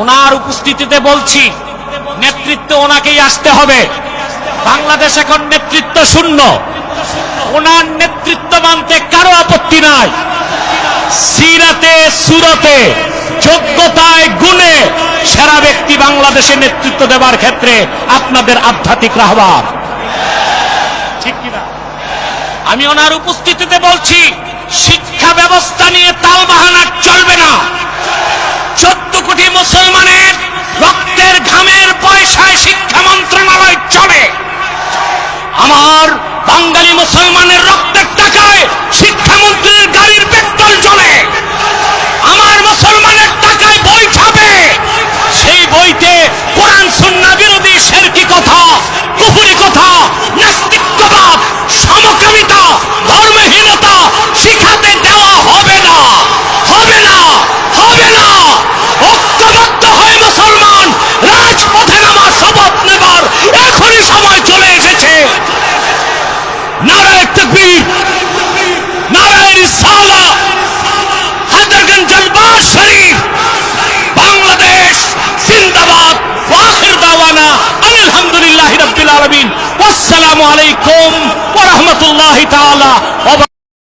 ওনার উপস্থিতিতে বলছি, নেতৃত্ব ওনাকেই আসতে হবে। বাংলাদেশ এখন নেতৃত্ব শূন্য। ওনার নেতৃত্ব মানতে কারও আপত্তি নাই। সিরাতে, সুরতে, যোগ্যতায় গুণে সেরা ব্যক্তি বাংলাদেশে নেতৃত্ব দেবার ক্ষেত্রে আপনাদের আধ্যাত্মিক রাহবার ঠিক কিনা? আমি ওনার উপস্থিতিতে বলছি, শিক্ষা ব্যবস্থা নিয়ে তালবাহানা বাঙালি মুসলমানের রক্তের টাকায় السلام عليكم ورحمة الله تعالى.